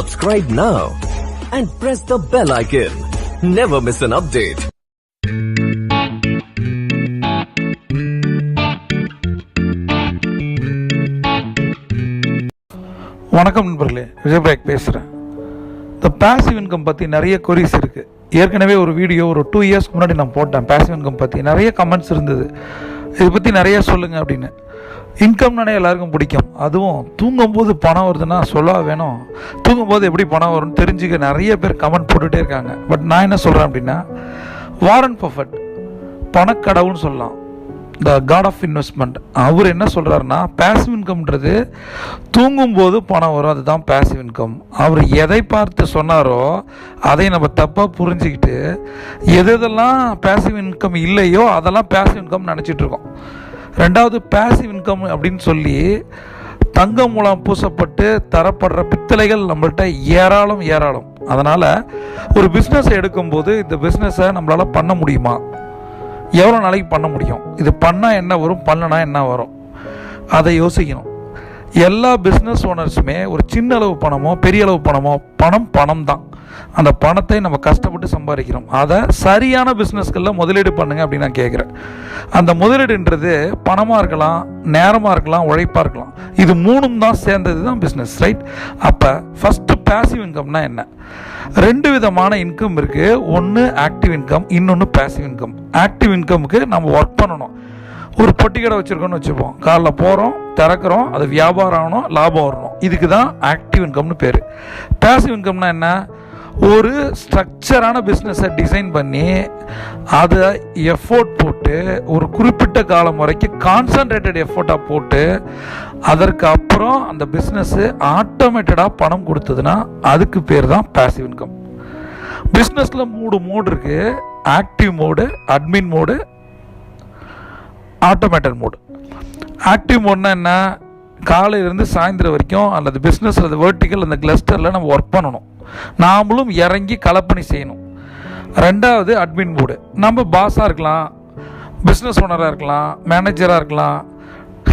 Subscribe now and press the bell icon. Never miss an update. வணக்கம் நண்பர்களே விஜயபிராக் பேசுகிறேன் இந்த பேசிவ் இன்கம் பற்றி நிறைய கொரிஸ் இருக்குது ஏற்கனவே ஒரு வீடியோ ஒரு டூ இயர்ஸ்க்கு முன்னாடி நான் போட்டேன். பேசிவ் இன்கம் பற்றி நிறைய கமெண்ட்ஸ் இருந்தது. இதை பற்றி நிறைய சொல்லுங்கள் அப்படின்னு. இன்கம்னாலே எல்லாருக்கும் பிடிக்கும். அதுவும் தூங்கும்போது பணம் வருதுன்னா சொல்ல வேணும்? தூங்கும்போது எப்படி பணம் வரும்னு தெரிஞ்சுக்க நிறைய பேர் கமெண்ட் போட்டுகிட்டே இருக்காங்க. பட் நான் என்ன சொல்கிறேன் அப்படின்னா வாரன் பஃபட் பணக்கடவுன்னு சொல்லலாம். த காட் ஆஃப் இன்வெஸ்ட்மெண்ட் அவர் என்ன சொல்கிறாருன்னா பேசிவ் இன்கம்ன்றது தூங்கும்போது பணம் வரும் அதுதான் பேசிவ் இன்கம் அவர் எதை பார்த்து சொன்னாரோ அதை நம்ம தப்பாக புரிஞ்சுக்கிட்டு எது எதெல்லாம் பேசிவ் இன்கம் இல்லையோ அதெல்லாம் பேசிவ் இன்கம் நினச்சிட்ருக்கோம் இருக்கோம். ரெண்டாவது பேசிவ் இன்கம் அப்படின்னு சொல்லி தங்கம் மூலம் பூசப்பட்டு தரப்படுற பித்தளைகள் நம்மள்ட்ட ஏராளம் ஏராளம். அதனால் ஒரு பிஸ்னஸை எடுக்கும்போது இந்த பிஸ்னஸை நம்மளால் பண்ண முடியுமா? எவ்வளோ நாளைக்கு பண்ண முடியும்? இது பண்ணால் என்ன வரும்? பண்ணனா என்ன வரும்? அதை யோசிக்கணும். எல்லா பிஸ்னஸ் ஓனர்ஸுமே ஒரு சின்ன அளவு பணமோ பெரிய அளவு பணமோ பணம் பணம் தான் அந்த பணத்தை நம்ம கஷ்டப்பட்டு சம்பாதிக்கிறோம். அதை சரியான பிஸ்னஸ்களில் முதலீடு பண்ணுங்க அப்படின்னு நான் கேட்குறேன் அந்த முதலீடுன்றது பணமாக இருக்கலாம் நேரமாக இருக்கலாம் உழைப்பாக இருக்கலாம். இது மூணும் தான் சேர்ந்தது தான் பிஸ்னஸ் ரைட் அப்போ ஃபஸ்ட்டு பேசிவ் இன்கம்னா என்ன? ரெண்டு விதமான இன்கம் இருக்குது ஒன்று ஆக்டிவ் இன்கம் இன்னொன்று பேசிவ் இன்கம் ஆக்டிவ் இன்கமுக்கு நம்ம ஒர்க் பண்ணணும். ஒரு பொட்டி கடை வச்சுருக்கோன்னு வச்சுப்போம். காலைல போகிறோம் திறக்கிறோம் அது வியாபாரம் ஆகணும் லாபம் வரணும். இதுக்கு தான் ஆக்டிவ் இன்கம்னு பேர். பேசிவ் இன்கம்னா என்ன? ஒரு ஸ்ட்ரக்சரான பிஸ்னஸை டிசைன் பண்ணி அதை எஃபோர்ட் போட்டு ஒரு குறிப்பிட்ட காலம் வரைக்கும் கான்சன்ட்ரேட்டட் எஃபோர்ட்டாக போட்டு அதற்கு அப்புறம் அந்த பிஸ்னஸ்ஸு ஆட்டோமேட்டடாக பணம் கொடுத்ததுன்னா அதுக்கு பேர் தான் பேசிவ் இன்கம் பிஸ்னஸில் மூணு மோடு இருக்குது active mode admin mode automated mode active மோட்னா என்ன? காலையிலேருந்து சாயந்தரம் வரைக்கும் அல்லது பிஸ்னஸ் அல்லது வேர்ட்டிக்கல் அந்த கிளஸ்டரில் நம்ம ஒர்க் பண்ணணும். நாமளும் இறங்கி கலப்பணி செய்யணும். ரெண்டாவது அட்மின் மோடு நம்ம பாஸாக இருக்கலாம் பிஸ்னஸ் ஓனராக இருக்கலாம் மேனேஜராக இருக்கலாம்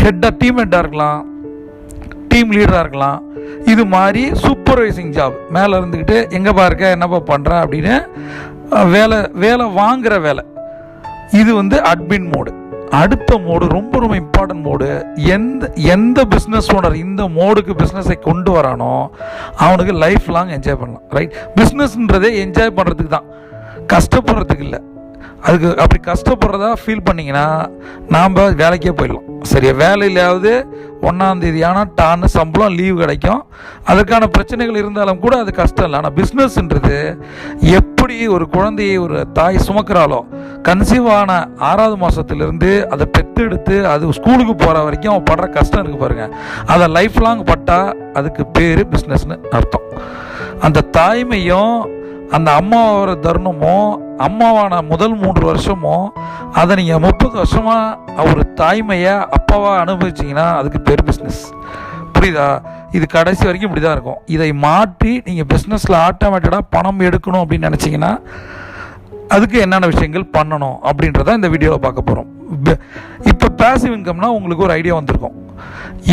ஹெட்டாக டீம் ஹெட்டாக இருக்கலாம் டீம் லீடராக இருக்கலாம். இது மாதிரி சூப்பர்வைசிங் ஜாப் மேலே இருந்துக்கிட்டு எங்கேப்பா இருக்க என்னப்பா பண்ணுற அப்படின்னு வேலை வேலை வாங்குகிற வேலை. இது வந்து அட்மின் மோடு அடுத்த மோடு ரொம்ப ரொம்ப இம்பார்ட்டன்ட் மோடு எந்த எந்த பிஸ்னஸ் ஓனர் இந்த மோடுக்கு பிஸ்னஸை கொண்டு வரானோ அவனுக்கு லைஃப் லாங் என்ஜாய் பண்ணலாம் ரைட் பிஸ்னஸ்ன்றதே என்ஜாய் பண்ணுறதுக்கு தான். கஷ்டப்படுறதுக்கு இல்லை. அதுக்கு அப்படி கஷ்டப்படுறதா ஃபீல் பண்ணிங்கன்னா நாம் வேலைக்கே போயிடலாம். சரியா? வேலையிலாவது ஒன்றாந்தேதி ஆனால் டான்னு சம்பளம் லீவு கிடைக்கும். அதுக்கான பிரச்சனைகள் இருந்தாலும் கூட அது கஷ்டம் இல்லை. ஆனால் பிஸ்னஸ்ன்றது எப்படி ஒரு குழந்தையை ஒரு தாய் சுமக்கிறாளோ கன்சீவ் ஆன ஆறாவது மாதத்துலேருந்து அதை பெற்றெடுத்து அது ஸ்கூலுக்கு போகிற வரைக்கும் அவன் படுற கஷ்டம் இருக்குது பாருங்கள் அதை லைஃப் லாங் பட்டால் அதுக்கு பேர் பிஸ்னஸ்னு அர்த்தம். அந்த தாய்மையும் அந்த அம்மாவோட தருணமும் அம்மாவான முதல் மூன்று வருஷமும் அதை நீங்கள் முப்பது வருஷமாக ஒரு தாய்மையை அப்பாவாக அனுபவிச்சிங்கன்னா அதுக்கு பேர் பிஸ்னஸ் புரியுதா? இது கடைசி வரைக்கும் இப்படி தான் இருக்கும். இதை மாற்றி நீங்கள் பிஸ்னஸில் ஆட்டோமேட்டடாக பணம் எடுக்கணும் அப்படின்னு நினச்சிங்கன்னா அதுக்கு என்னென்ன விஷயங்கள் பண்ணணும் அப்படின்றத இந்த வீடியோவில் பார்க்க போகிறோம் இப்போ பேசிவ் இன்கம்னா உங்களுக்கு ஒரு ஐடியா வந்திருக்கும்.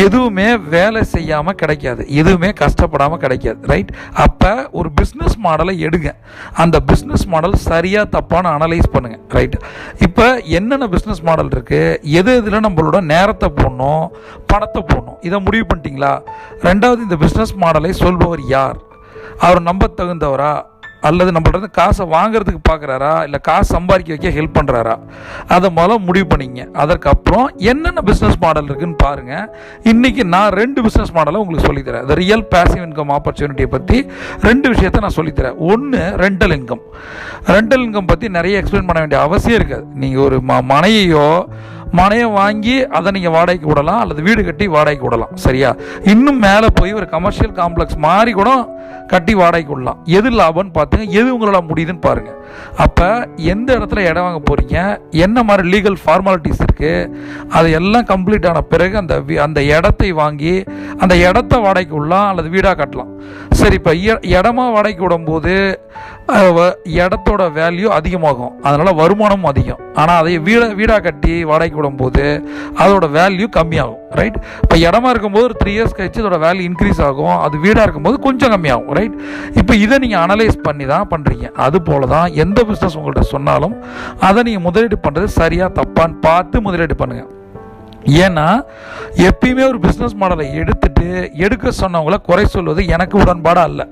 எதுவுமே வேலை செய்யாமல் கிடைக்காது. எதுவுமே கஷ்டப்படாமல் கிடைக்காது ரைட் அப்போ ஒரு பிஸ்னஸ் மாடலை எடுங்க. அந்த பிஸ்னஸ் மாடல் சரியாக தப்பான அனலைஸ் பண்ணுங்கள் ரைட் இப்போ என்னென்ன பிஸ்னஸ் மாடல் இருக்குது எது இதில் நம்மளோட நேரத்தை போடணும்? பணத்தை போடணும்? இதை முடிவு பண்ணிட்டீங்களா? ரெண்டாவது இந்த பிஸ்னஸ் மாடலை சொல்பவர் யார்? அவர் நம்ப தகுந்தவரா? அல்லது நம்மள்ட்ட காசை வாங்குறதுக்கு பார்க்குறாரா இல்லை காசு சம்பாதிக்க வைக்க ஹெல்ப் பண்ணுறாரா அதை முதல்ல முடிவு பண்ணிங்க. அதற்கப்புறம் என்னென்ன பிஸ்னஸ் மாடல் இருக்குன்னு பாருங்கள் இன்றைக்கி நான் ரெண்டு பிஸ்னஸ் மாடலை உங்களுக்கு சொல்லித்தரேன் இந்த ரியல் பேசிவ் இன்கம் ஆப்பர்ச்சுனிட்டியை பற்றி ரெண்டு விஷயத்த நான் சொல்லித்தரேன் ஒன்று ரெண்டல் இன்கம் ரெண்டல் இன்கம் பற்றி நிறைய எக்ஸ்பிளைன் பண்ண வேண்டிய அவசியம் இருக்காது. நீங்கள் ஒரு ம மனையையோ மனையை வாங்கி அதை நீங்கள் வாடகைக்கு விடலாம் அல்லது வீடு கட்டி வாடகைக்கு விடலாம். சரியா? இன்னும் மேலே போய் ஒரு கமர்ஷியல் காம்ப்ளெக்ஸ் மாதிரி கூட கட்டி வாடகைக்கு விடலாம். எது லாபம்னு பார்த்துங்க எது உங்களால் முடியுதுன்னு பாருங்கள் அப்போ எந்த இடத்துல இடம் வாங்க போகிறீங்க என்ன மாதிரி லீகல் ஃபார்மாலிட்டிஸ் இருக்குது அது எல்லாம் கம்ப்ளீட் ஆன பிறகு அந்த வி- அந்த இடத்தை வாங்கி அந்த இடத்த வாடகைக்கு விடலாம் அல்லது வீடாக கட்டலாம். சரி இப்போ இடமா வாடகைக்கு விடும்போது வ- இடத்தோட வேல்யூ அதிகமாகும். அதனால் வருமானமும் அதிகம். ஆனால் அதை வீடை வீடாக கட்டி வாடகைக்கு விடும்போது அதோட வேல்யூ கம்மியாகும் ரைட் இப்போ இடமா இருக்கும்போது ஒரு த்ரீ இயர்ஸ் கழிச்சு அதோட வேல்யூ இன்க்ரீஸ் ஆகும். அது வீடாக இருக்கும்போது கொஞ்சம் கம்மியாகும் ரைட் இப்போ இதை நீங்கள் அனலைஸ் பண்ணி தான் பண்ணுறீங்க அது போல தான் எந்த பிஸ்னஸ் உங்கள்கிட்ட சொன்னாலும் அதை நீங்கள் முதலீடு பண்ணுறது சரியாக தப்பான்னு பார்த்து முதலீடு பண்ணுங்கள் ஏன்னா எப்பயுமே ஒரு பிஸ்னஸ் மாடலை எடுத்துட்டு எடுக்க சொன்னவங்கள குறை சொல்வது எனக்கு உடன்பாடாக அல்ல.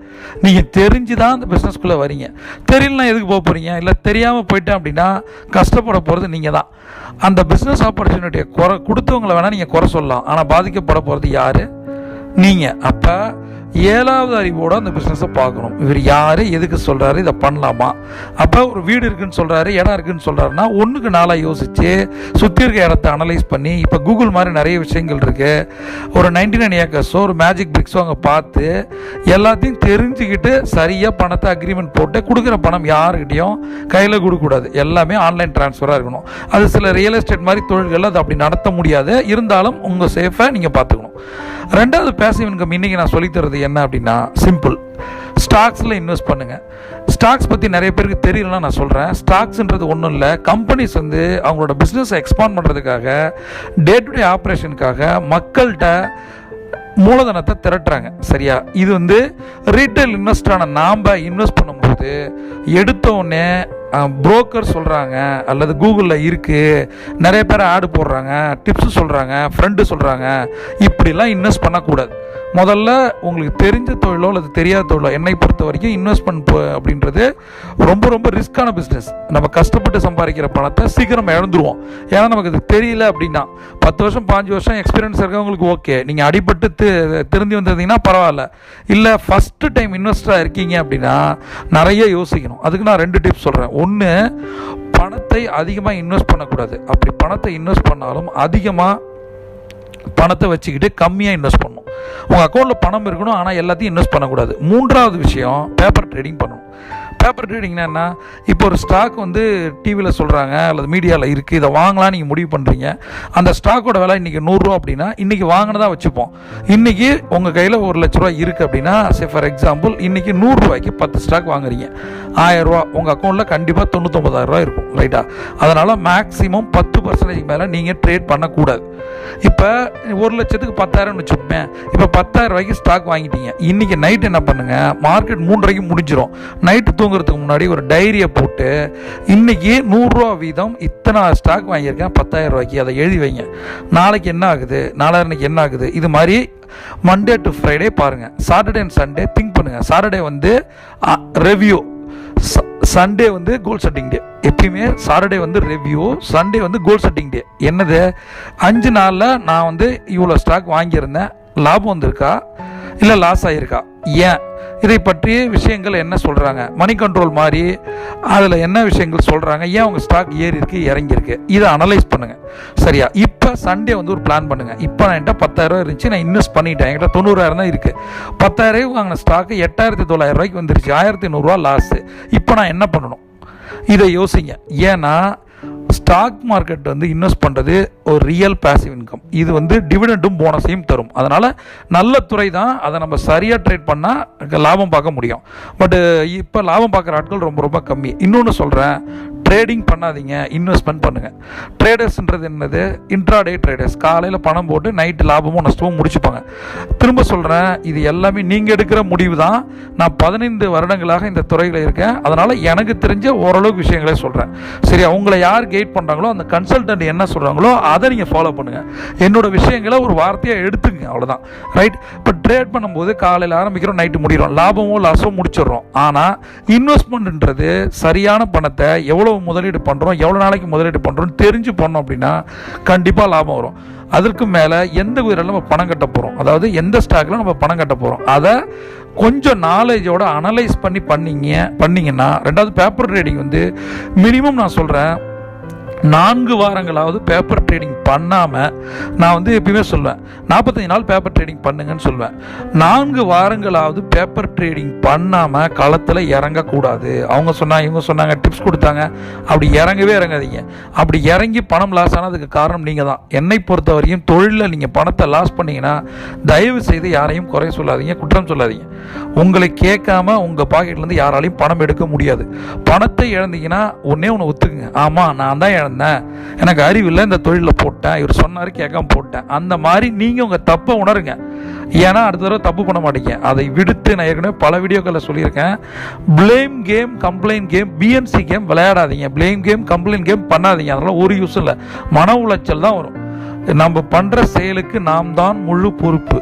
நீங்கள் தெரிஞ்சு தான் அந்த பிஸ்னஸ்குள்ளே வரீங்க. தெரியலனா எதுக்கு போக போகிறீங்க இல்லை தெரியாமல் போயிட்டேன் அப்படின்னா கஷ்டப்பட போகிறது நீங்கள் தான் அந்த பிஸ்னஸ் ஆப்பர்ச்சுனிட்டியை குறை கொடுத்தவங்கள வேணால் நீங்கள் குறை சொல்லலாம். ஆனால் பாதிக்கப்பட போகிறது யார்? நீங்கள் அப்போ ஏழாவது அறிவோட அந்த பிஸ்னஸை பார்க்கணும். இவர் யார் எதுக்கு சொல்கிறாரு இதை பண்ணலாமா? அப்போ ஒரு வீடு இருக்குன்னு சொல்கிறாரு இடம் இருக்குன்னு சொல்கிறாருன்னா ஒன்றுக்கு நாளாக யோசித்து சுற்றி இருக்க இடத்த அனலைஸ் பண்ணி இப்போ கூகுள் மாதிரி நிறைய விஷயங்கள் இருக்குது ஒரு நைன்டி நைன் ஏக்கர்ஸோ ஒரு மேஜிக் பிரிக்ஸோ அங்கே பார்த்து எல்லாத்தையும் தெரிஞ்சுக்கிட்டு சரியாக பணத்தை அக்ரிமெண்ட் போட்டு கொடுக்குற பணம் யாருக்கிட்டையும் கையில் கொடுக்கக்கூடாது. எல்லாமே ஆன்லைன் ட்ரான்ஸ்ஃபராக இருக்கணும். அது சில ரியல் எஸ்டேட் மாதிரி தொழில்கள் அது அப்படி நடத்த முடியாது. இருந்தாலும் உங்கள் சேஃபை நீங்கள் பார்த்துக்கணும். ரெண்டாவது பேசிவ் இன்கம் இன்றைக்கி நான் சொல்லித்தரது என்ன அப்படின்னா சிம்பிள் ஸ்டாக்ஸில் இன்வெஸ்ட் பண்ணுங்கள் ஸ்டாக்ஸ் பற்றி நிறைய பேருக்கு தெரியலனா நான் சொல்கிறேன் ஸ்டாக்ஸ்ன்றது ஒன்றும் இல்லை. கம்பெனிஸ் வந்து அவங்களோட பிஸ்னஸை எக்ஸ்பாண்ட் பண்ணுறதுக்காக டே டு டே ஆப்ரேஷனுக்காக மக்கள்கிட்ட மூலதனத்தை திரட்டுறாங்க. சரியா? இது வந்து ரீட்டைல் இன்வெஸ்டரான நாம் இன்வெஸ்ட் பண்ணும்போது எடுத்த உடனே புரோக்கர் சொல்கிறாங்க அல்லது கூகுளில் இருக்குது நிறைய பேர் ஆடு போடுறாங்க டிப்ஸு சொல்கிறாங்க ஃப்ரெண்டு சொல்கிறாங்க இப்படிலாம் இன்வெஸ்ட் பண்ணக்கூடாது. முதல்ல உங்களுக்கு தெரிஞ்ச தொழிலோ அல்லது தெரியாத தொழிலோ என்னை பொறுத்த வரைக்கும் இன்வெஸ்ட்மெண்ட் அப்படின்றது ரொம்ப ரொம்ப ரிஸ்க்கான பிஸ்னஸ் நம்ம கஷ்டப்பட்டு சம்பாதிக்கிற பணத்தை சீக்கிரம் இழந்துருவோம். ஏன்னா நமக்கு இது தெரியல அப்படின்னா பத்து வருஷம் பாஞ்சு வருஷம் எக்ஸ்பீரியன்ஸ் இருக்கவங்களுக்கு ஓகே நீங்கள் அடிபட்டு திருந்தி வந்திருந்தீங்கன்னா பரவாயில்ல. இல்லை ஃபஸ்ட்டு டைம் இன்வெஸ்டராக இருக்கீங்க அப்படின்னா நிறைய யோசிக்கணும். அதுக்கு நான் ரெண்டு டிப்ஸ் சொல்கிறேன் ஒன்று பணத்தை அதிகமாக இன்வெஸ்ட் பண்ணக்கூடாது. அப்படி பணத்தை இன்வெஸ்ட் பண்ணாலும் அதிகமாக பணத்தை வச்சுக்கிட்டு கம்மியாக இன்வெஸ்ட் பண்ணணும் உங்கள் அக்கௌண்ட்டில் பணம் இருக்கணும் ஆனால் எல்லாத்தையும் இன்வெஸ்ட் பண்ணக்கூடாது. மூன்றாவது விஷயம் பேப்பர் ட்ரேடிங் பண்ணணும். பேப்பர் ட்ரேடிங்னா என்ன? இப்போ ஒரு ஸ்டாக் வந்து டிவியில் சொல்கிறாங்க அல்லது மீடியாவில் இருக்குது இதை வாங்கலாம் நீங்கள் முடிவு பண்ணுறீங்க அந்த ஸ்டாக்கோட விலை இன்றைக்கி நூறுரூவா அப்படின்னா இன்றைக்கி வாங்கினதா வச்சுப்போம். இன்றைக்கி உங்கள் கையில் ஒரு லட்ச ரூபா இருக்குது அப்படின்னா சே ஃபார் எக்ஸாம்பிள் இன்றைக்கி நூறுரூவாய்க்கு பத்து ஸ்டாக் வாங்குறீங்க. ஆயிரரூவா உங்கள் அக்கௌண்ட்டில் கண்டிப்பாக தொண்ணூத்தொம்பதாயிரரூவா இருக்கும் ரைட்டா அதனால் மேக்ஸிமம் பத்து பர்சன்டேஜ் மேலே நீங்கள் ட்ரேட் பண்ணக்கூடாது. இப்போ ஒரு லட்சத்துக்கு பத்தாயிரம்னு வச்சுப்போமே இப்போ பத்தாயிரம் ரூபாய்க்கு ஸ்டாக் வாங்கிட்டீங்க. இன்றைக்கி நைட் என்ன பண்ணுங்கள் மார்க்கெட் மூன்றரைக்கு முடிஞ்சிடும் நைட்டு தூங்குறதுக்கு முன்னாடி ஒரு டைரியை போட்டு இன்றைக்கி நூறுரூவா வீதம் இத்தனை ஸ்டாக் வாங்கியிருக்கேன் பத்தாயிரம் ரூபாய்க்கு. அதை எழுதி வைங்க. நாளைக்கு என்ன ஆகுது? நாளான்னைக்கு என்ன ஆகுது? இது மாதிரி மண்டே டு ஃப்ரைடே பாருங்கள் சாட்டர்டே அண்ட் சண்டே திங்க் பண்ணுங்கள் சாட்டர்டே வந்து ரெவ்யூ சண்டே வந்து கோல் செட்டிங் டே எப்பயுமே சாட்டர்டே வந்து ரெவ்யூ சண்டே வந்து கோல் செட்டிங் டே என்னது? அஞ்சு நாளில் நான் வந்து இவ்வளோ ஸ்டாக் வாங்கியிருந்தேன். லாபம் வந்திருக்கா? இல்லை லாஸ் ஆகிருக்கா ஏன்? இதை பற்றிய விஷயங்கள் என்ன சொல்கிறாங்க மணி கண்ட்ரோல் மாதிரி அதில் என்ன விஷயங்கள் சொல்கிறாங்க ஏன் உங்கள் ஸ்டாக் ஏறி இருக்கு இறங்கியிருக்கு? இதை அனலைஸ் பண்ணுங்கள் சரியா? இப்போ சண்டே வந்து ஒரு பிளான் பண்ணுங்கள் இப்போ நான் என்கிட்ட பத்தாயிரம் இருந்துச்சு நான் இன்வெஸ்ட் பண்ணிட்டேன். என்கிட்ட தொண்ணூறாயிரம் தான் இருக்குது பத்தாயிரம் வாங்கின ஸ்டாக்கு எட்டாயிரத்தி தொள்ளாயிரம் ரூபாய்க்கு வந்துருச்சு. ஆயிரத்தி நூறுரூவா லாஸு இப்போ நான் என்ன பண்ணணும்? இதை யோசிங்க. ஏன்னா ஸ்டாக் மார்க்கெட் வந்து இன்வெஸ்ட் பண்ணுறது ஒரு ரியல் பேசிவ் இன்கம் இது வந்து டிவிடெண்டும் போனஸையும் தரும். அதனால் நல்ல துறை தான். அதை நம்ம சரியாக ட்ரேட் பண்ணால் லாபம் பார்க்க முடியும். பட்டு இப்போ லாபம் பார்க்குற ஆட்கள் ரொம்ப ரொம்ப கம்மி. இன்னொன்று சொல்கிறேன் ட்ரேடிங் பண்ணாதீங்க இன்வெஸ்ட்மெண்ட் பண்ணுங்கள் ட்ரேடர்ஸ்ன்றது என்னது? இன்ட்ராடே ட்ரேடர்ஸ் காலையில் பணம் போட்டு நைட்டு லாபமும் நஷ்டமும் முடிச்சுப்பாங்க. திரும்ப சொல்கிறேன் இது எல்லாமே நீங்கள் எடுக்கிற முடிவு தான் நான் பதினைந்து வருடங்களாக இந்த துறையில் இருக்கேன். அதனால் எனக்கு தெரிஞ்ச ஓரளவுக்கு விஷயங்களே சொல்கிறேன் சரி அவங்கள யார் கைட் பண்ணுறாங்களோ அந்த கன்சல்டன்ட் என்ன சொல்கிறாங்களோ அதை நீங்கள் ஃபாலோ பண்ணுங்கள் என்னோட விஷயங்களை ஒரு வார்த்தையாக எடுத்துங்க அவ்வளோதான் ரைட் இப்போ ட்ரேட் பண்ணும்போது காலையில் ஆரம்பிக்கிறோம் நைட்டு முடிகிறோம். லாபமோ லாஸோ முடிச்சிடுறோம். ஆனால் இன்வெஸ்ட்மெண்ட்ன்றது சரியான பணத்தை எவ்வளோ முதலீடு பண்ணுறோம் எவ்வளோ நாளைக்கு முதலீடு பண்ணுறோம்னு தெரிஞ்சு பண்ணோம் அப்படின்னா கண்டிப்பாக லாபம் வரும். அதற்கு மேலே எந்த உயிரில் நம்ம பணம் கட்ட போகிறோம் அதாவது எந்த ஸ்டாக்கில் நம்ம பணம் கட்ட போகிறோம் அதை கொஞ்சம் நாலேஜோட அனலைஸ் பண்ணி பண்ணிங்க பண்ணீங்கன்னா ரெண்டாவது பேப்பர் ட்ரேடிங் வந்து மினிமம் நான் சொல்கிறேன் நான்கு வாரங்களாவது பேப்பர் ட்ரேடிங் பண்ணாமல் நான் வந்து எப்பயுமே சொல்லுவேன் நாற்பத்தஞ்சு நாள் பேப்பர் ட்ரேடிங் பண்ணுங்கன்னு சொல்லுவேன் நான்கு வாரங்களாவது பேப்பர் ட்ரேடிங் பண்ணாமல் களத்தில் இறங்கக்கூடாது. அவங்க சொன்னாங்க இவங்க சொன்னாங்க டிப்ஸ் கொடுத்தாங்க. அப்படி இறங்கவே இறங்காதீங்க. அப்படி இறங்கி பணம் லாஸ் ஆனதுக்கு காரணம் நீங்கள் தான். என்னை பொறுத்த வரையும் தொழிலில் நீங்கள் பணத்தை லாஸ் பண்ணீங்கன்னா தயவு செய்து யாரையும் குறை சொல்லாதீங்க குற்றம் சொல்லாதீங்க. உங்களை கேட்காம உங்கள் பாக்கெட்லேருந்து யாராலையும் பணம் எடுக்க முடியாது. பணத்தை இழந்தீங்கன்னா ஒன்றே ஒன்று ஒத்துக்குங்க. ஆமாம் நான் தான் இழந்தேன். எனக்கு அறிவில்லை இந்த தொழிலில் போட்டேன். இவர் சொன்னார் கேட்காம போட்டேன். அந்த மாதிரி நீங்கள் உங்கள் தப்பை உணருங்க. ஏன்னா அடுத்த தடவை தப்பு பண்ண மாட்டீங்க. அதை விடுத்து நான் ஏற்கனவே பல வீடியோக்களில் சொல்லியிருக்கேன். Blame game complaint game BNC game விளையாடாதீங்க. Blame game complaint game பண்ணாதீங்க. அதனால் ஒரு யூஸ் இல்லை. மன உளைச்சல் தான் வரும். நம்ம பண்ணுற செயலுக்கு நாம் தான் முழு பொறுப்பு.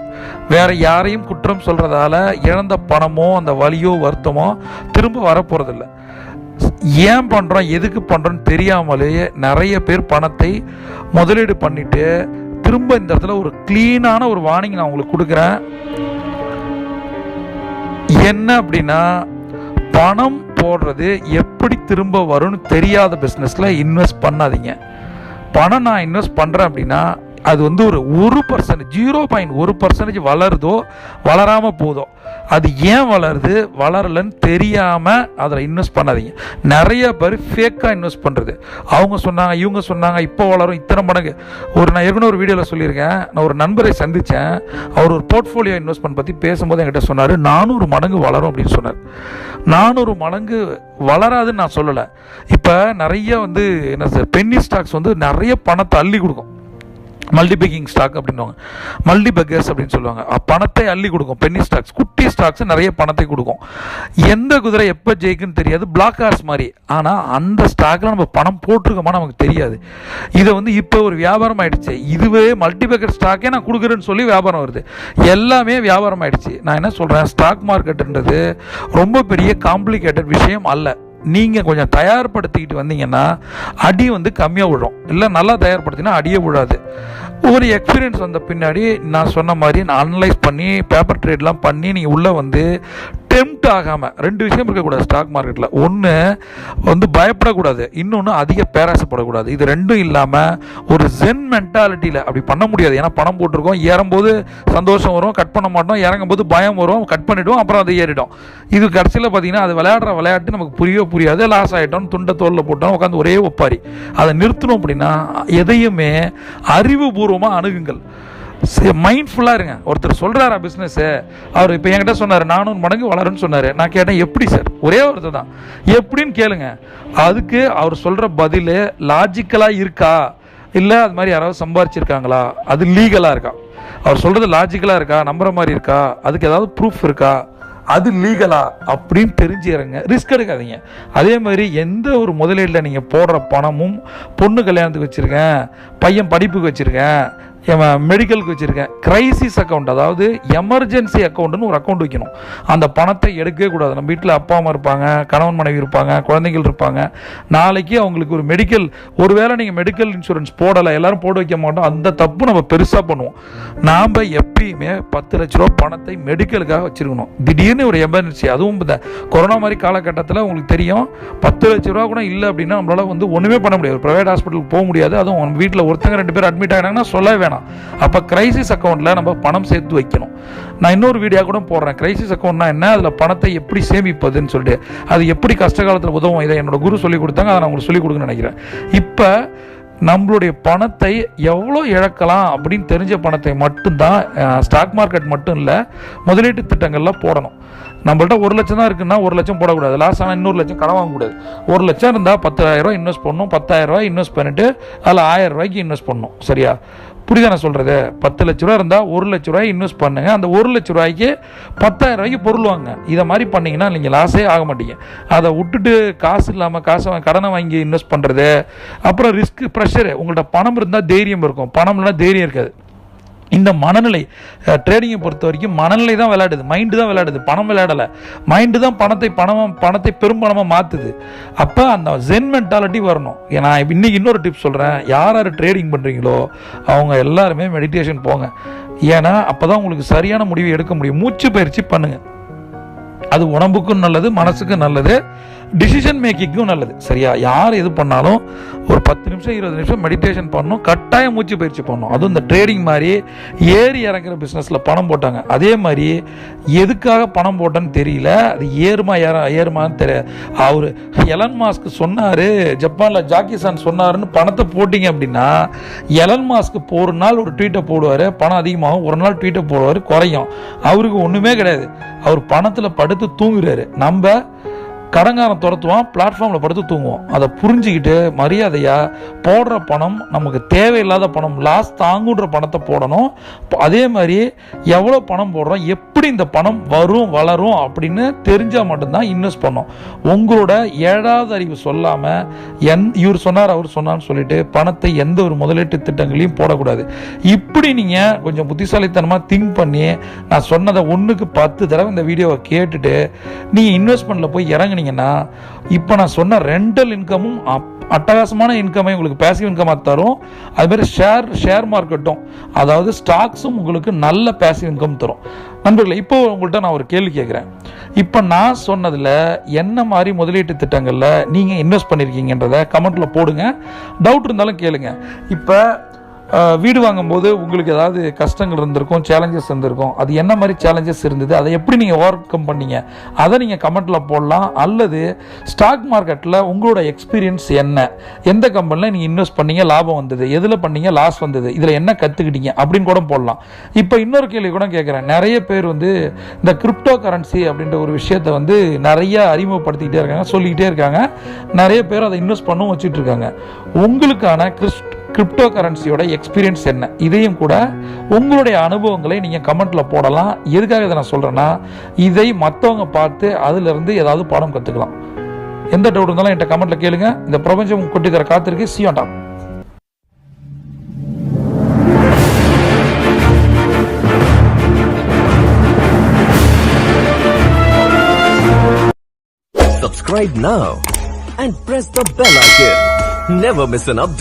வேற யாரையும் குற்றம் சொல்கிறதால இழந்த பணமோ அந்த வலியோ வருத்தமோ திரும்ப வரப்போகிறதில்லை ஏன் பண்ணுறோம் எதுக்கு பண்ணுறோன்னு தெரியாமலேயே நிறைய பேர் பணத்தை முதலீடு பண்ணிவிட்டு திரும்ப இந்த இடத்துல ஒரு க்ளீனான ஒரு வார்னிங் நான் உங்களுக்கு கொடுக்குறேன். என்ன அப்படின்னா பணம் போடுறது எப்படி திரும்ப வரும்னு தெரியாத பிஸ்னஸில் இன்வெஸ்ட் பண்ணாதீங்க. பணம் நான் இன்வெஸ்ட் பண்ணுறேன் அப்படின்னா அது வந்து ஒரு ஒரு பர்சன்ட் ஜீரோ பாயிண்ட் ஒரு பர்சன்டேஜ் வளருதோ வளராமல் போதோ. அது ஏன் வளருது? வளரலன்னு தெரியாமல் அதில் இன்வெஸ்ட் பண்ணாதீங்க. நிறைய பேர் ஃபேக்காக இன்வெஸ்ட் பண்ணுறது அவங்க சொன்னாங்க இவங்க சொன்னாங்க இப்போ வளரும் இத்தனை மடங்கு. ஒரு நான் ஏற்கனவே ஒரு வீடியோவில் சொல்லியிருக்கேன். நான் ஒரு நண்பரை சந்தித்தேன் அவர் ஒரு போர்ட்ஃபோலியோ இன்வெஸ்ட்மெண்ட் பற்றி பேசும்போது என்கிட்ட சொன்னார் நானூறு மடங்கு வளரும் அப்படின்னு சொன்னார். நானூறு மடங்கு வளராதுன்னு நான் சொல்லலை. இப்போ நிறைய வந்து என்ன சார் பென்னி ஸ்டாக்ஸ் வந்து நிறைய பணத்தை அள்ளி கொடுக்கும். மல்டிபேக்கிங் ஸ்டாக் அப்படின்வாங்க மல்டிபேக்கர்ஸ் அப்படின்னு சொல்லுவாங்க. பணத்தை அள்ளி கொடுக்கும். பென்னி ஸ்டாக்ஸ் குட்டி ஸ்டாக்ஸ் நிறைய பணத்தை கொடுக்கும். எந்த குதிரை எப்போ ஜெயிக்குன்னு தெரியாது. பிளாக் ஹார்ஸ் மாதிரி. ஆனால் அந்த ஸ்டாக்கில் நம்ம பணம் போட்டிருக்கோமா நமக்கு தெரியாது. இதை வந்து இப்போ ஒரு வியாபாரம் ஆயிடுச்சு. இதுவே மல்டிபக்கர் ஸ்டாக்கே நான் கொடுக்குறேன்னு சொல்லி வியாபாரம் வருது. எல்லாமே வியாபாரம் ஆயிடுச்சு. நான் என்ன சொல்கிறேன் ஸ்டாக் மார்க்கெட்டுன்றது ரொம்ப பெரிய காம்ப்ளிகேட்டட் விஷயம் அல்ல. நீங்கள் கொஞ்சம் தயார்படுத்திக்கிட்டு வந்தீங்கன்னா அடி வந்து கம்மியாக விழும். இல்லை நல்லா தயார்படுத்தினா அடியே விழாது. ஒரு எக்ஸ்பீரியன்ஸ் வந்த பின்னாடி நான் சொன்ன மாதிரி நான் அனலைஸ் பண்ணி பேப்பர் ட்ரேட்லாம் பண்ணி நீங்கள் உள்ளே வந்து டெம்ட் ஆகாமல் ரெண்டு விஷயம் இருக்கக்கூடாது ஸ்டாக் மார்க்கெட்டில் ஒன்று வந்து பயப்படக்கூடாது. இன்னொன்று அதிக பேராசப்படக்கூடாது இது ரெண்டும் இல்லாமல் ஒரு ஜென் மென்டாலிட்டியில் அப்படி பண்ண முடியாது. ஏன்னா பணம் போட்டிருக்கோம் ஏறும்போது சந்தோஷம் வரும் கட் பண்ண மாட்டோம் இறங்கும்போது பயம் வரும் கட் பண்ணிவிடுவோம் அப்புறம் அது ஏறிடும். இது கடைசியில் பார்த்தீங்கன்னா அது விளையாடுற விளையாட்டு நமக்கு புரியவே புரியாது. லாஸ் ஆகிட்டோம் துண்டை தோலில் போட்டோம் உட்காந்து ஒரே ஒப்பாரி. அதை நிறுத்தணும் அப்படின்னா எதையுமே அறிவுபூர்வமாக அணுகுங்கள். மைண்ட்ஃபுல்லாக இருங்க. ஒருத்தர் சொல்கிறாரா பிஸ்னஸ்ஸு அவர் இப்போ என்கிட்ட சொன்னார் நானூறு மடங்கு வளரும்னு சொன்னார். நான் கேட்டேன் எப்படி சார் ஒரே ஒருத்தர் தான். எப்படின்னு கேளுங்க. அதுக்கு அவர் சொல்கிற பதில் லாஜிக்கலாக இருக்கா? இல்லை அது மாதிரி யாராவது சம்பாரிச்சிருக்காங்களா? அது லீகலாக இருக்கா? அவர் சொல்கிறது லாஜிக்கலாக இருக்கா? நம்புற மாதிரி இருக்கா? அதுக்கு ஏதாவது ப்ரூஃப் இருக்கா? அது லீகலா அப்படின்னு தெரிஞ்சுக்கிறங்க. ரிஸ்க் எடுக்காதீங்க. அதே மாதிரி எந்த ஒரு முதலீட்டில் நீங்கள் போடுற பணமும் பொண்ணு கல்யாணத்துக்கு வச்சுருக்கேன் பையன் படிப்புக்கு வச்சுருக்கேன் மெடிக்கலுக்கு வச்சுருக்கேன். கிரைசிஸ் அக்கௌண்ட் அதாவது எமர்ஜென்சி அக்கௌண்ட்னு ஒரு அக்கௌண்ட் வைக்கணும். அந்த பணத்தை எடுக்கவே கூடாது. நம்ம வீட்டில் அப்பா அம்மா இருப்பாங்க கணவன் மனைவி இருப்பாங்க குழந்தைகள் இருப்பாங்க. நாளைக்கு அவங்களுக்கு ஒரு மெடிக்கல் ஒருவேளை நீங்கள் மெடிக்கல் இன்சூரன்ஸ் போடலை எல்லாரும் போட வைக்க மாட்டோம் அந்த தப்பு நம்ம பெருசாக பண்ணுவோம். நாம் எப்பயுமே பத்து லட்ச ரூபா பணத்தை மெடிக்கலுக்காக வச்சுருக்கணும். திடீர்னு ஒரு எமர்ஜென்சி அதுவும் இந்த கொரோனா மாதிரி காலகட்டத்தில் உங்களுக்கு தெரியும் பத்து லட்ச ரூபா கூட இல்லை அப்படின்னா நம்மளால வந்து ஒன்றுமே பண்ண முடியாது. ப்ரைவேட் ஹாஸ்பிட்டலுக்கு போக முடியாது. அதுவும் வீட்டில் ஒருத்தங்க ரெண்டு பேர் அட்மிட் ஆகினாங்கன்னா சொல்லவே வேணாம். அப்போ கிரைசிஸ் அக்கௌண்ட்டில் நம்ம பணம் சேர்த்து வைக்கணும். நான் இன்னொரு வீடியோ கூட போடுறேன். கிரைசிஸ் அக்கௌண்ட்னா என்ன? அதில் பணத்தை எப்படி சேமிப்பதுன்னு சொல்லிட்டு. அது எப்படி கஷ்ட காலத்தில் உதவும்? இதை என்னோட குரு சொல்லி கொடுத்தாங்க. அதை நான் உங்களுக்கு சொல்லி கொடுக்குன்னு நினைக்கிறேன். இப்போ நம்மளுடைய பணத்தை எவ்வளோ இழக்கலாம் அப்படின்னு தெரிஞ்ச பணத்தை மட்டும்தான் ஸ்டாக் மார்க்கெட் மட்டும் இல்லை முதலீட்டு திட்டங்களில் போடணும். நம்மள்ட்ட ஒரு லட்சம் தான் இருக்குன்னா ஒரு லட்சம் போடக்கூடாது. லாஸ் ஆனால் இன்னொரு லட்சம் கடன் வாங்கக்கூடாது ஒரு லட்சம் இருந்தால் பத்தாயிரம் ரூபா இன்வெஸ்ட் பண்ணணும். பத்தாயிரம் ரூபாய் இன்வெஸ்ட் பண்ணிட்டு அதில் ஆயிரம் ரூபாய்க்கு இன்வெஸ்ட் பண்ணணும். சரியா? புரியுதா நான் சொல்கிறது பத்து லட்ச ரூபா இருந்தால் ஒரு லட்ச ரூபாய் இன்வெஸ்ட் பண்ணுங்க. அந்த ஒரு லட்ச ரூபாய்க்கு பத்தாயிரம் ரூபாய்க்கு பொருள் வாங்க. இதை மாதிரி பண்ணீங்கன்னா நீங்கள் லாஸே ஆக மாட்டீங்க. அதை விட்டுட்டு காசு இல்லாமல் காசை கடனை வாங்கி இன்வெஸ்ட் பண்ணுறது அப்புறம் ரிஸ்க் ப்ரெஷரு உங்கள்கிட்ட பணம் இருந்தால் தைரியம் இருக்கும். பணம் இல்லைனா தைரியம் இருக்காது. இந்த மனநிலை ட்ரேடிங்கை பொறுத்த வரைக்கும் மனநிலை தான் விளையாடுது. மைண்டு தான் விளையாடுது. பணம் விளையாடலை. மைண்டு தான் பணத்தை பணமாக பணத்தை பெரும்பணமாக மாற்றுது அப்போ அந்த ஜென் மென்டாலிட்டி வரணும். ஏன்னா இன்னைக்கு இன்னொரு டிப் சொல்கிறேன் யார் யார் ட்ரேடிங் பண்ணுறீங்களோ அவங்க எல்லாருமே மெடிடேஷன் போங்க. ஏன்னா அப்போ தான் உங்களுக்கு சரியான முடிவு எடுக்க முடியும். மூச்சு பயிற்சி பண்ணுங்கள் அது உடம்புக்கும் நல்லது மனசுக்கும் நல்லது. டிசிஷன் மேக்கிங்கும் நல்லது. சரியா? யார் எது பண்ணாலும் ஒரு பத்து நிமிஷம் இருபது நிமிஷம் மெடிடேஷன் பண்ணணும். கட்டாயம் மூச்சு பயிற்சி பண்ணணும். அதுவும் இந்த ட்ரேடிங் மாதிரி ஏறி இறங்குற பிஸ்னஸில் பணம் போட்டாங்க. அதே மாதிரி எதுக்காக பணம் போட்டேன்னு தெரியல. அது ஏறுமா ஏற ஏறுமான்னு தெரிய அவர் எலன் மாஸ்க் சொன்னார் ஜப்பானில் ஜாக்கிசான் சொன்னாருன்னு பணத்தை போட்டிங்க அப்படின்னா எலன் மாஸ்க் ஒரு நாள் ஒரு ட்வீட்டை போடுவார். பணம் அதிகமாகும். ஒரு நாள் ட்வீட்டை போடுவார். குறையும். அவருக்கு ஒன்றுமே கிடையாது. அவர் பணத்தில் படுத்து தூங்குறாரு. நம்ம கடங்காரம் துரத்துவான் பிளாட்ஃபார்மில் படுத்து தூங்குவோம் அதை புரிஞ்சுக்கிட்டு மரியாதையாக போடுற பணம் நமக்கு தேவையில்லாத பணம் லாஸ் தாங்குன்ற பணத்தை போடணும். அதே மாதிரி எவ்வளோ பணம் போடுறோம் எப்படி இந்த பணம் வரும் வளரும் அப்படின்னு தெரிஞ்சால் மட்டும்தான் இன்வெஸ்ட் பண்ணோம். உங்களோட ஏழாவது அறிவு சொல்லாமல் என் இவர் சொன்னார் அவர் சொன்னார்னு சொல்லிட்டு பணத்தை எந்த ஒரு முதலீட்டு திட்டங்களையும் போடக்கூடாது. இப்படி நீங்கள் கொஞ்சம் புத்திசாலித்தனமாக திங்க் பண்ணி நான் சொன்னதை ஒன்றுக்கு பத்து தடவை இந்த வீடியோவை கேட்டுட்டு நீங்கள் இன்வெஸ்ட்மெண்ட்டில் போய் இறங்குனீங்கன்னா இப்போ நான் சொன்ன ரெண்டல் இன்கமும் அட்டகாசமான இன்கமை உங்களுக்கு பேசிவ் இன்கமாக தரும். அதுமாரி ஷேர் ஷேர் மார்க்கெட்டும் அதாவது ஸ்டாக்ஸும் உங்களுக்கு நல்ல பேசிவ் இன்கம் தரும். நண்பர்களே இப்போ உங்கள்கிட்ட நான் ஒரு கேள்வி கேட்குறேன். இப்போ நான் சொன்னதில் என்ன மாதிரி முதலீட்டு திட்டங்களில் நீங்கள் இன்வெஸ்ட் பண்ணியிருக்கீங்கன்றத கமெண்ட்டில் போடுங்க. டவுட் இருந்தாலும் கேளுங்க. இப்போ வீடு வாங்கும்போது உங்களுக்கு ஏதாவது கஷ்டங்கள் இருந்திருக்கும் சேலஞ்சஸ் இருந்திருக்கும். அது என்ன மாதிரி சேலஞ்சஸ் இருந்தது? அதை எப்படி நீங்கள் ஓவர் கம் பண்ணீங்க? அதை நீங்கள் கமெண்ட்டில் போடலாம். அல்லது ஸ்டாக் மார்க்கெட்டில் உங்களோட எக்ஸ்பீரியன்ஸ் என்ன? எந்த கம்பெனியில் நீங்கள் இன்வெஸ்ட் பண்ணீங்க லாபம் வந்தது? எதில் பண்ணீங்க லாஸ் வந்தது? இதில் என்ன கற்றுக்கிட்டீங்க அப்படின்னு கூட போடலாம். இப்போ இன்னொரு கேள்வி கூட கேட்குறேன். நிறைய பேர் வந்து இந்த கிரிப்டோ கரன்சி அப்படின்ற ஒரு விஷயத்தை வந்து நிறைய அறிமுகப்படுத்திக்கிட்டே இருக்காங்க சொல்லிக்கிட்டே இருக்காங்க. நிறைய பேர் அதை இன்வெஸ்ட் பண்ணவும் வச்சுட்டு இருக்காங்க. உங்களுக்கான கிறிஸ்ட் கிரிப்டோ கரன்சியோட எக்ஸ்பீரியன்ஸ் என்ன? இதையும் கூட உங்களுடைய அனுபவங்களை நீங்கள் கமெண்ட்டில் போடலாம். எதுக்காக இதை நான் சொல்கிறேன்னா இதை மற்றவங்க பார்த்து அதிலிருந்து ஏதாவது பாடம் கற்றுக்கலாம் எந்த டவுட் இருந்தாலும் என்கிட்ட கமெண்ட்டில் கேளுங்க. இந்த பிரபஞ்சம் கொட்டி தர காத்திருக்கு. சியோண்டாம் Subscribe now and press the bell icon. Never miss an update.